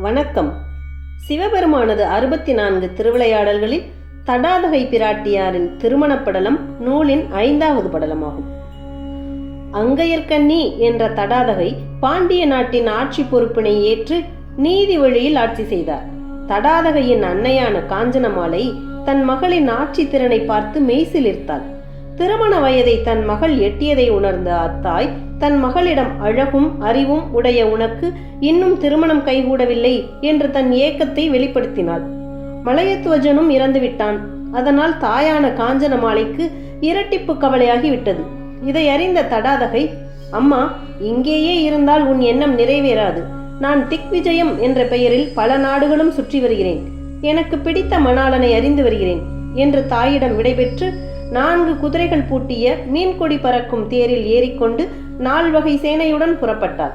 வணக்கம். சிவபெருமானது அறுபத்தி நான்கு திருவிளையாடல்களில் தடாதகை பிராட்டியாரின் திருமணப் படலம் நூலின் ஐந்தாவது படலமாகும். அங்கையர்கண்ணி என்ற தடாதகை பாண்டிய நாட்டின் ஆட்சி பொறுப்பினை ஏற்று நீதி வழியில் ஆட்சி செய்தார். தடாதகையின் அன்னையான காஞ்சனமாலை தன் மகளின் ஆட்சி திறனை பார்த்து மெய்சிலிர்த்தாள். திருமண வயதை தன் மகள் எட்டியதை உணர்ந்த அத்தாய் தன் மகளிடம் அழகும் அறிவும் உடைய உனக்கு இன்னும் திருமணம் கைகூடவில்லை என்று தன் ஏக்கத்தை வெளிப்படுத்தினாள். மலையத்துவஜனும் இறந்துவிட்டான். அதனால் தாயான காஞ்சனமாலைக்கு இரட்டிப்பு கவலையாகி விட்டது இதை அறிந்த தடாதகை அம்மா இங்கேயே இருந்தால் உன் எண்ணம் நிறைவேறாது. நான் திக்விஜயம் என்ற பெயரில் பல நாடுகளும் சுற்றி வருகிறேன். எனக்கு பிடித்த மணாளனை அறிந்து வருகிறேன் என்று தாயிடம் விடைபெற்று நான்கு குதிரைகள் பூட்டிய மீன்கொடி பறக்கும் தேரில் ஏறிக்கொண்டு நால்வகை சேனையுடன் புறப்பட்டார்.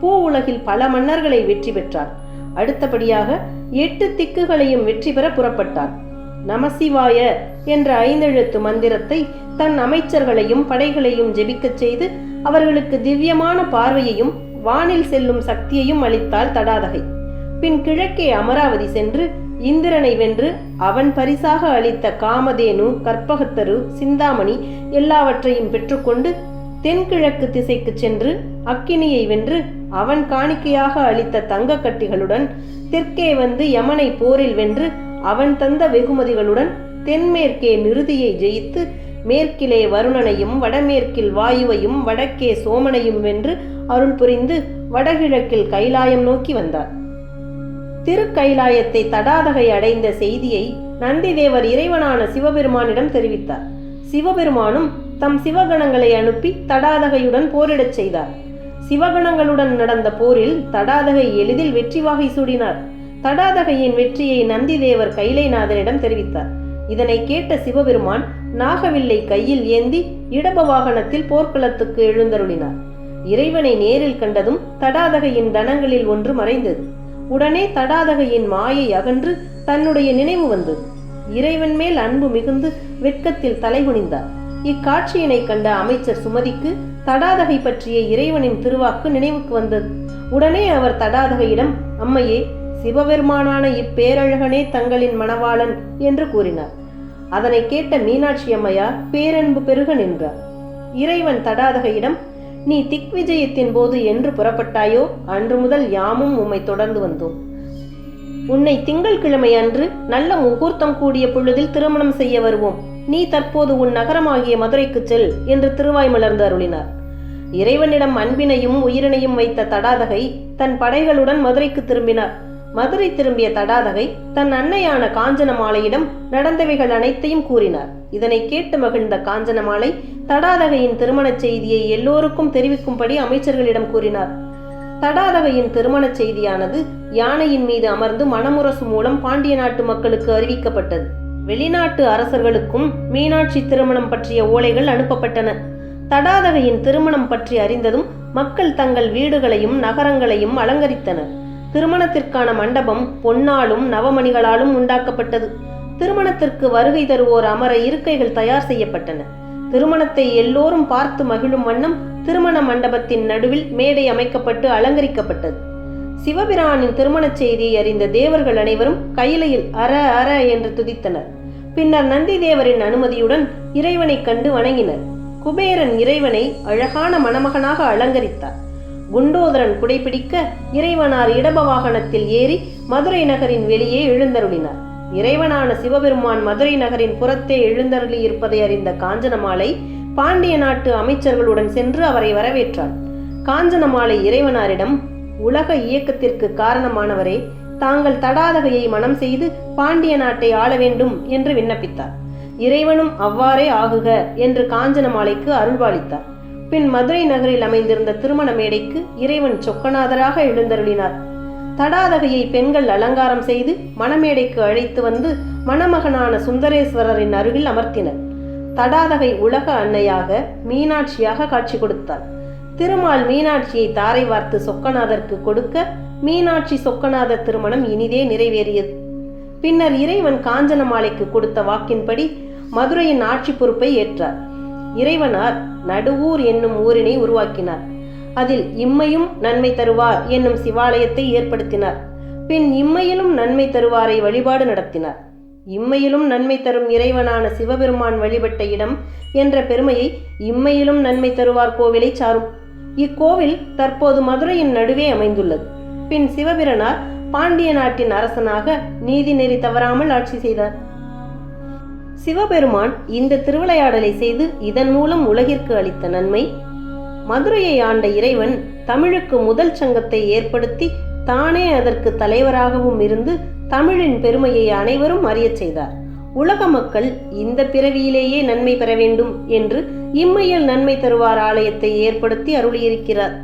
பூ உலகில் பல மன்னர்களை வெற்றி பெற்றார். அடுத்தபடியாக எட்டு திக்குகளையும் வெற்றி பெற புறப்பட்டார். நமசிவாய என்ற ஐந்தெழுத்து மந்திரத்தை தன் அமைச்சர்களையும் படைகளையும் ஜெபிக்கச் செய்து அவர்களுக்கு திவ்யமான பார்வையையும் வானில் செல்லும் சக்தியையும் அளித்தாள் தடாதகை. பின் கிழக்கே அமராவதி சென்று இந்திரனை வென்று அவன் பரிசாக அளித்த காமதேனு கற்பகத்தரு சிந்தாமணி எல்லாவற்றையும் பெற்றுக்கொண்டு தென்கிழக்கு திசைக்கு சென்று அக்கினியை வென்று அவன் காணிக்கையாக அளித்த தங்க கட்டிகளுடன் தெற்கே வந்து யமனை போரில் வென்று அவன் தந்த வெகுமதிகளுடன் தென்மேற்கே நிருதியை ஜெயித்து மேற்கிலே வருணனையும் வடமேற்கில் வாயுவையும் வடக்கே சோமனையும் வென்று அருள் புரிந்து வடகிழக்கில் கைலாயம் நோக்கி வந்தார். திருக்கைலாயத்தை தடாதகை அடைந்த செய்தியை நந்திதேவர் இறைவனான சிவபெருமானிடம் தெரிவித்தார். சிவபெருமானும் தம் சிவகணங்களை அனுப்பி தடாதகையுடன் போரிடச் செய்தார். சிவகணங்களுடன் நடந்த போரில் தடாதகை எளிதில் வெற்றி வாகை சூடினார். தடாதகையின் வெற்றியை நந்திதேவர் கைலைநாதனிடம் தெரிவித்தார். இதனை கேட்ட சிவபெருமான் நாகவில்லை கையில் ஏந்தி இடப வாகனத்தில் போர்க்களத்துக்கு எழுந்தருளினார். இறைவனை நேரில் கண்டதும் தடாதகையின் தனங்களில் ஒன்று மறைந்தது. உடனே தடாதகையின் மாயை அகன்று தன்னுடைய நினைவு வந்தது. இறைவன் மேல் அன்பு மிகுந்து வெட்கத்தில் தலைகுனிந்தார். இக்காட்சியினை கண்ட அமைச்சர் சுமதிக்கு தடாதகை பற்றிய இறைவனின் திருவாக்கு நினைவுக்கு வந்தது. உடனே அவர் தடாதகையிடம் அம்மையே சிவபெருமானான இப்பேரழகனே தங்களின் மணவாளன் என்று கூறினார். அதனை கேட்ட மீனாட்சி அம்மையார் பேரன்பு பெருக நின்றார். இறைவன் தடாதகையிடம் நீ திக்விஜயத்தின் போது என்று புறப்பட்டாயோ? அன்று முதல் யாமும் உம்மை தொடர்ந்து வந்தோம். உன்னை திங்கள்கிழமை அன்று நல்ல முகூர்த்தம் கூடிய பொழுதில் திருமணம் செய்ய வருவோம். நீ தற்போது உன் நகரமாகிய மதுரைக்கு செல் என்று திருவாய் மலர்ந்து அருளினார். இறைவனிடம் அன்பினையும் உயிரினையும் வைத்த தடாதகை தன் படைகளுடன் மதுரைக்கு திரும்பினார். மதுரை திரும்பிய தடாதகை தன் அன்னையான காஞ்சனமாலையிடம் நடந்தவைகள் அனைத்தையும் கூறினார். இதனை கேட்டு மகிழ்ந்த காஞ்சனமாலை தடாதகையின் திருமணச் செய்தியை எல்லோருக்கும் தெரிவிக்கும்படி அமைச்சர்களிடம் கூறினார். தடாதகையின் திருமணச் செய்தியானது யானையின் மீது அமர்ந்து மணமுரசு மூலம் பாண்டிய நாட்டு மக்களுக்கு அறிவிக்கப்பட்டது. வெளிநாட்டு அரசர்களுக்கும் மீனாட்சி திருமணம் பற்றிய ஓலைகள் அனுப்பப்பட்டன. தடாதகையின் திருமணம் பற்றி அறிந்ததும் மக்கள் தங்கள் வீடுகளையும் நகரங்களையும் அலங்கரித்தனர். திருமணத்திற்கான மண்டபம் பொன்னாலும் நவமணிகளாலும் உண்டாக்கப்பட்டது. திருமணத்திற்கு வருகை தருவோர் அமர இருக்கைகள் தயார் செய்யப்பட்டன. திருமணத்தை எல்லோரும் பார்த்து மகிழும் வண்ணம் திருமண மண்டபத்தின் நடுவில் மேடை அமைக்கப்பட்டு அலங்கரிக்கப்பட்டது. சிவபிரானின் திருமணச் செய்தியை அறிந்த தேவர்கள் அனைவரும் கையிலையில் அற அற என்று துதித்தனர். பின்னர் நந்தி தேவரின் அனுமதியுடன் இறைவனைக் கண்டு வணங்கினர். குபேரன் இறைவனை அழகான மணமகனாக அலங்கரித்தார். குண்டோதரன் குடைபிடிக்க இறைவனார் இடப வாகனத்தில் ஏறி மதுரை நகரின் வெளியே எழுந்தருளினார். இறைவனான சிவபெருமான் மதுரை நகரின் புறத்தே எழுந்தருளி இருப்பதை அறிந்த காஞ்சனமாலை பாண்டிய நாட்டு அமைச்சர்களுடன் சென்று அவரை வரவேற்றார். காஞ்சனமாலை இறைவனாரிடம் உலக இயக்கத்திற்கு காரணமானவரே தாங்கள் தடாதகையை மனம் செய்து பாண்டிய நாட்டை ஆள வேண்டும் என்று விண்ணப்பித்தார். இறைவனும் அவ்வாறே ஆகுக என்று காஞ்சனமாலைக்கு அருள்வாளித்தார். பின் மதுரை நகரில் அமைந்திருந்த திருமண மேடைக்கு இறைவன் சொக்கநாதராக எழுந்தருளினார். தடாதகையை பெண்கள் அலங்காரம் செய்து மணமேடைக்கு அழைத்து வந்து மணமகனான சுந்தரேஸ்வரரின் அருகில் அமர்த்தினர். தடாதகை உலக அன்னையாக மீனாட்சியாக காட்சி கொடுத்தார். திருமால் மீனாட்சியை தாரை வார்த்து சொக்கநாதருக்கு கொடுக்க மீனாட்சி சொக்கநாதர் திருமணம் இனிதே நிறைவேறியது. பின்னர் இறைவன் காஞ்சன மாலைக்கு கொடுத்த வாக்கின்படி மதுரையின் ஆட்சி பொறுப்பை ஏற்றார். இறைவனார் நடுவூர் என்னும் ஊரினை உருவாக்கினார். அதில் இம்மையும் நன்மை தருவார் என்னும் சிவாலயத்தை ஏற்படுத்தினார். பின் இம்மையிலும் நன்மை தருவாரை வழிபாடு நடத்தினார். இம்மையிலும் நன்மை தரும் இறைவனான சிவபெருமான் வழிபட்ட இடம் என்ற பெருமையை இம்மையிலும் நன்மை தருவார் கோவிலை சாரும். இக்கோவில் தற்போது மதுரையின் நடுவே அமைந்துள்ளது. பின் சிவபிரனார் பாண்டிய நாட்டின் அரசனாக நீதிநெறி தவறாமல் ஆட்சி செய்தார். சிவபெருமான் இந்த திருவிளையாடலை செய்து இதன் மூலம் உலகிற்கு அளித்த நன்மை. மதுரையை ஆண்ட இறைவன் தமிழுக்கு முதல் சங்கத்தை ஏற்படுத்தி தானே அதற்கு தலைவராகவும் இருந்து தமிழின் பெருமையை அனைவரும் அறியச் செய்தார். உலக மக்கள் இந்த பிறவியிலேயே நன்மை பெற வேண்டும் என்று இம்மையில் நன்மை தருவார் ஆலயத்தை ஏற்படுத்தி அருளியிருக்கிறார்.